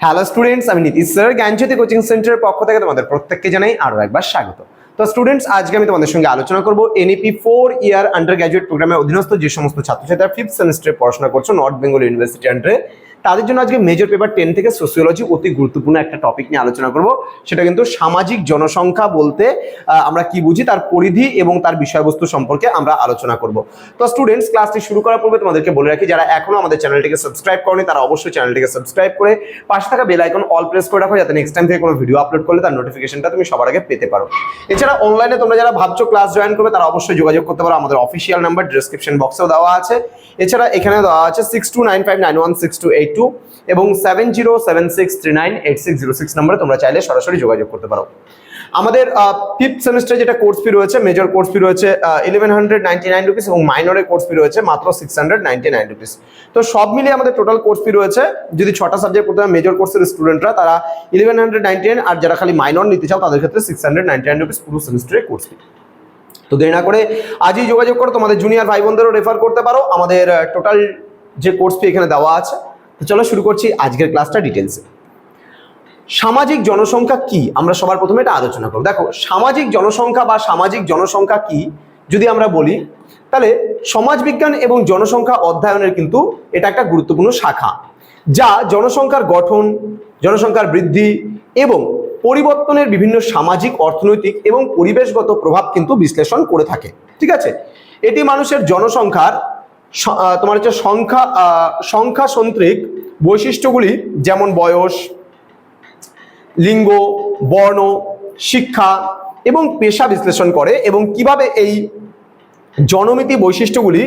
Hello students আমি নীতি sir জ্ঞানজ্যোতি coaching সেন্টারের পক্ষ থেকে তোমাদের প্রত্যেককে জানাই আরও একবার স্বাগত। তো স্টুডেন্টস আজকে আমি তোমাদের সঙ্গে আলোচনা করব NEP four year undergraduate প্রোগ্রামে অধীনস্থ যে সমস্ত ছাত্রছাত্রীরা ফিফথ সেমিস্টারে পড়াশোনা করছ নর্থ বেঙ্গল ইউনিভার্সিটি আন্ডারে তাদের জন্য আজকে মেজর পেপার টেন থেকে সোসিওলজি অতি গুরুত্বপূর্ণ একটা টপিক নিয়ে আলোচনা করব। সেটা কিন্তু সামাজিক জনসংখ্যা বলতে আমরা কি বুঝি, তার পরিধি এবং তার বিষয়বস্তু সম্পর্কে আমরা আলোচনা করব। তো স্টুডেন্টস ক্লাসটি শুরু করার পূর্বে তোমাদেরকে বলে রাখি, যারা এখনও আমাদের চ্যানেলটিকে সাবস্ক্রাইব করেনি, তারা অবশ্যই চ্যানেলটিকে সাবস্ক্রাইব করে পাশে থাকা বেল আইকন অল প্রেস করে রাখো, যাতে নেক্সট টাইম থেকে কোনো ভিডিও আপলোড করলে তার নোটিফিকেশনটা তুমি সবার আগে পেতে পারো। এছাড়া অনলাইনে তোমরা যারা ভাবছ ক্লাস জয়েন করবে, তারা অবশ্যই যোগাযোগ করতে পারো, আমাদের অফিসিয়াল নাম্বার ডিসক্রিপশন বক্সেও দেওয়া আছে। এছাড়া এখানে দেওয়া আছে six two nine five nine one six two eight এবং seven zero seven six three nine eight six zero six নম্বরে তোমরা চাইলে সরাসরি যোগাযোগ করতে পারো। আমাদের ফিফথ সেমিস্টারে যেটা কোর্স ফি রয়েছে মেজর কোর্স ফি রয়েছে eleven hundred ninety nine rupees এবং মাইনরের কোর্স ফি রয়েছে মাত্র six hundred ninety nine rupees তো সব মিলিয়ে আমাদের টোটাল কোর্স ফি রয়েছে, যদি ছটা সাবজেক্ট পড়তে মেজর কোর্সের স্টুডেন্টরা তারা ইলেভেন হান্ড্রেড নাইনটি নাইন আর যারা খালি মাইনর নিতে চাও, তাদের ক্ষেত্রে six hundred ninety nine rupees পুরো সেমিস্টারের কোর্স ফি তো দেরি না করে আজই যোগাযোগ করো, তোমাদের জুনিয়র ভাই বোনদেরও রেফার করতে পারো। আমাদের টোটাল যে কোর্স ফি এখানে দেওয়া আছে তো চলো শুরু করছি আজকের ক্লাসটা ডিটেলসে সামাজিক জনসংখ্যা কি? আমরা সবার প্রথমে এটা আলোচনা করব। দেখো, সামাজিক জনসংখ্যা বা সামাজিক জনসংখ্যা কি? যদি আমরা বলি, তাহলে সমাজবিজ্ঞান এবং জনসংখ্যা অধ্যয়নের কিন্তু এটা একটা গুরুত্বপূর্ণ শাখা, যা জনসংখ্যার গঠন, জনসংখ্যার বৃদ্ধি এবং পরিবর্তনের বিভিন্ন সামাজিক, অর্থনৈতিক এবং পরিবেশগত প্রভাব কিন্তু বিশ্লেষণ করে থাকে। ঠিক আছে? এটি মানুষের জনসংখ্যার তোমার হচ্ছে সংখ্যা সংখ্যা সন্ত্রিক বৈশিষ্ট্যগুলি যেমন বয়স, লিঙ্গ, বর্ণ, শিক্ষা এবং পেশা বিশ্লেষণ করে এবং কীভাবে এই জনমিতি বৈশিষ্ট্যগুলি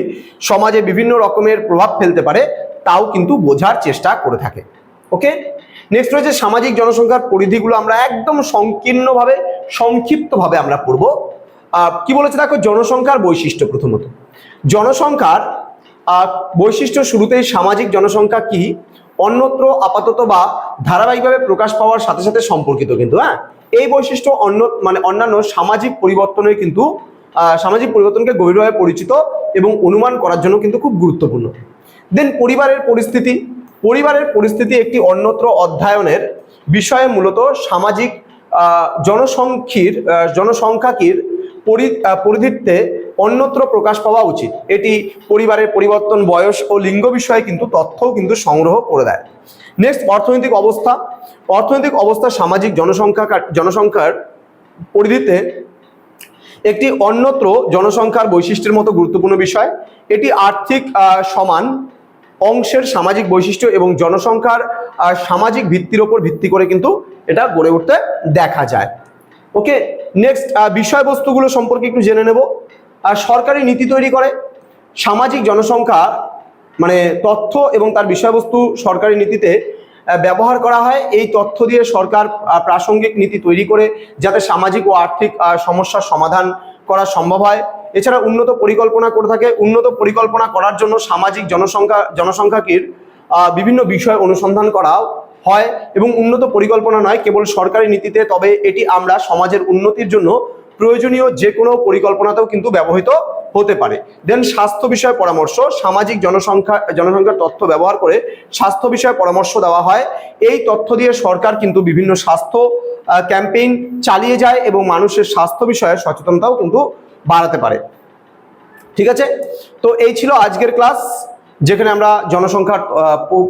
সমাজে বিভিন্ন রকমের প্রভাব ফেলতে পারে তাও কিন্তু বোঝার চেষ্টা করে থাকে। ওকে নেক্সট রয়েছে সামাজিক জনসংখ্যার পরিধিগুলো আমরা একদম সংকীর্ণভাবে, সংক্ষিপ্তভাবে আমরা পড়ব। কি বলেছে দেখো? জনসংখ্যার বৈশিষ্ট্য প্রথমত। জনসংখ্যার বৈশিষ্ট্য শুরুতেই সামাজিক জনসংখ্যা কি? অন্যত্র আপাতত বা ধারাবাহিকভাবে প্রকাশ পাওয়ার সাথে সাথে সম্পর্কিত কিন্তু হ্যাঁ? এই বৈশিষ্ট্য অন্য মানে অন্যান্য সামাজিক পরিবর্তনের কিন্তু সামাজিক পরিবর্তনকে গভীরভাবে পরিচিত এবং অনুমান করার জন্য কিন্তু খুব গুরুত্বপূর্ণ। দেন পরিবারের পরিস্থিতি। পরিবারের পরিস্থিতি একটি অন্যত্র অধ্যয়নের বিষয়ে মূলত সামাজিক জনসংখ্যির জনসংখ্যাকির পরি- আহ, পরিধিতে অন্যত্র প্রকাশ পাওয়া উচিত। এটি পরিবারের পরিবর্তন, বয়স ও লিঙ্গ বিষয়ে কিন্তু তথ্যও কিন্তু সংগ্রহ করে দেয়। নেক্সট অর্থনৈতিক অবস্থা। অর্থনৈতিক অবস্থা সামাজিক জনসংখ্যা জনসংখ্যার পরিধিতে একটি অন্যত্র জনসংখ্যার বৈশিষ্ট্যের মতো গুরুত্বপূর্ণ বিষয়। এটি আর্থিক সমান অংশের সামাজিক বৈশিষ্ট্য এবং জনসংখ্যার সামাজিক ভিত্তির ওপর ভিত্তি করে কিন্তু এটা গড়ে উঠতে দেখা যায়। ওকে নেক্সট বিষয়বস্তুগুলো সম্পর্কে একটু জেনে নেব। সরকারি নীতি তৈরি করে। সামাজিক জনসংখ্যা মানে তথ্য এবং তার বিষয়বস্তু সরকারি নীতিতে ব্যবহার করা হয়। এই তথ্য দিয়ে সরকার প্রাসঙ্গিক নীতি তৈরি করে যাতে সামাজিক ও আর্থিক সমস্যার সমাধান করা সম্ভব হয়। এছাড়া উন্নত পরিকল্পনা করে থাকে। উন্নত পরিকল্পনা করার জন্য সামাজিক জনসংখ্যা, জনসংখ্যাকির বিভিন্ন বিষয় অনুসন্ধান করাও হয়। এবং উন্নত পরিকল্পনা নয়, কেবল সরকারি নীতিতে, তবে এটি আমরা সমাজের উন্নতির জন্য প্রয়োজনীয় যে কোনো পরিকল্পনাতেও কিন্তু ব্যবহৃত হতে পারে। দেন স্বাস্থ্য বিষয়ে পরামর্শ, সামাজিক জনসংখ্যা, জনসংখ্যার তথ্য ব্যবহার করে স্বাস্থ্য বিষয়ে পরামর্শ দেওয়া হয়। এই তথ্য দিয়ে সরকার কিন্তু বিভিন্ন স্বাস্থ্য ক্যাম্পেইন চালিয়ে যায় এবং মানুষের স্বাস্থ্য বিষয়ে সচেতনতাও কিন্তু বাড়াতে পারে। ঠিক আছে? তো এই ছিল আজকের ক্লাস। যেখানে আমরা জনসংখ্যার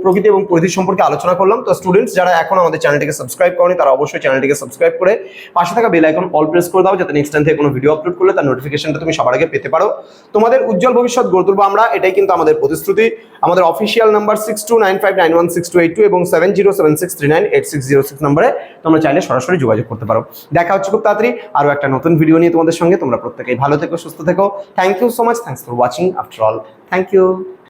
প্রকৃতি এবং পরিধি সম্পর্কে আলোচনা করলাম। তো স্টুডেন্টস যারা এখন আমাদের চ্যানেলটিকে সাবস্ক্রাইব করেনি, তারা অবশ্যই চ্যানেলটিকে সাবস্ক্রাইব করে পাশে থাকা বেল আইকন অল প্রেস করে দাও, যাতে নেক্সট টাইম থেকে কোনো ভিডিও আপলোড করলে তার নোটিফিকেশনটা তুমি সবার আগে পেতে পারো। তোমাদের উজ্জ্বল ভবিষ্যৎ গড়ে তুলবো আমরা, এটাই কিন্তু আমাদের প্রতিশ্রুতি। আমাদের official number six two nine five nine one six two eight two এবং seven zero seven six three nine eight six zero six নম্বরে তোমরা চাইলে সরাসরি যোগাযোগ করতে পারো। দেখা হচ্ছে খুব তাড়াতাড়ি আরও একটা নতুন ভিডিও নিয়ে তোমাদের সঙ্গে। তোমরা প্রত্যেকেই ভালো থেকো, সুস্থ থেকো। Thank you so much thanks for watching after all thank you